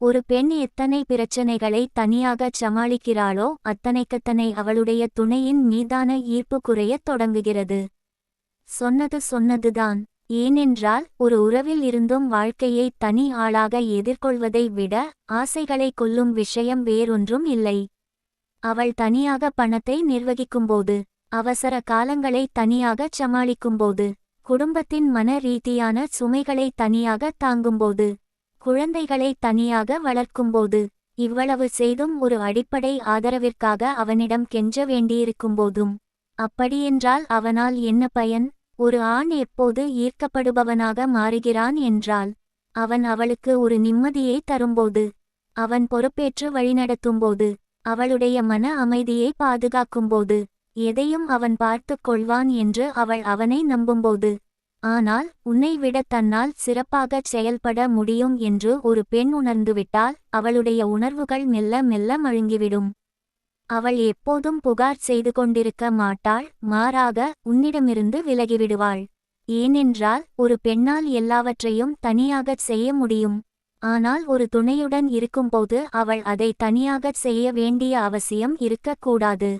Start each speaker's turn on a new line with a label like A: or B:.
A: ஒரு பெண் எத்தனை பிரச்சனைகளை தனியாகச் சமாளிக்கிறாளோ அத்தனைக்கத்தனை அவளுடைய துணையின் மீதான ஈர்ப்பு குறையத் தொடங்குகிறது. சொன்னது சொன்னதுதான். ஏனென்றால் ஒரு உறவில் இருந்தும் வாழ்க்கையை தனி ஆளாக எதிர்கொள்வதை விட ஆசைகளை கொல்லும் விஷயம் வேறொன்றும் இல்லை. அவள் தனியாக பணத்தை நிர்வகிக்கும்போது அவசர காலங்களை தனியாகச் சமாளிக்கும்போது குடும்பத்தின் மன ரீதியான சுமைகளை தனியாக தாங்கும்போது குழந்தைகளை தனியாக வளர்க்கும்போது இவ்வளவு செய்தும் ஒரு அடிப்படை ஆதரவிற்காக அவனிடம் கெஞ்ச வேண்டியிருக்கும்போதும் அப்படியென்றால் அவனால் என்ன பயன்? ஒரு ஆண் எப்போது ஈர்க்கப்படுபவனாக மாறுகிறான் என்றால் அவன் அவளுக்கு ஒரு நிம்மதியை தரும்போது அவன் பொறுப்பேற்று வழிநடத்தும்போது அவளுடைய மன அமைதியை பாதுகாக்கும்போது எதையும் அவன் பார்த்துக் கொள்வான் என்று அவள் அவனை நம்பும்போது ஆனால் உன்னை விட தன்னால் சிறப்பாகச் செயல்பட முடியும் என்று ஒரு பெண் உணர்ந்துவிட்டால் அவளுடைய உணர்வுகள் மெல்ல மெல்ல மழுங்கிவிடும். அவள் எப்போதும் புகார் செய்து கொண்டிருக்க மாட்டாள் மாறாக உன்னிடமிருந்து விலகிவிடுவாள். ஏனென்றால் ஒரு பெண்ணால் எல்லாவற்றையும் தனியாகச் செய்ய முடியும். ஆனால் ஒரு துணையுடன் இருக்கும்போது அவள் அதை தனியாகச் செய்ய வேண்டிய அவசியம் இருக்கக்கூடாது.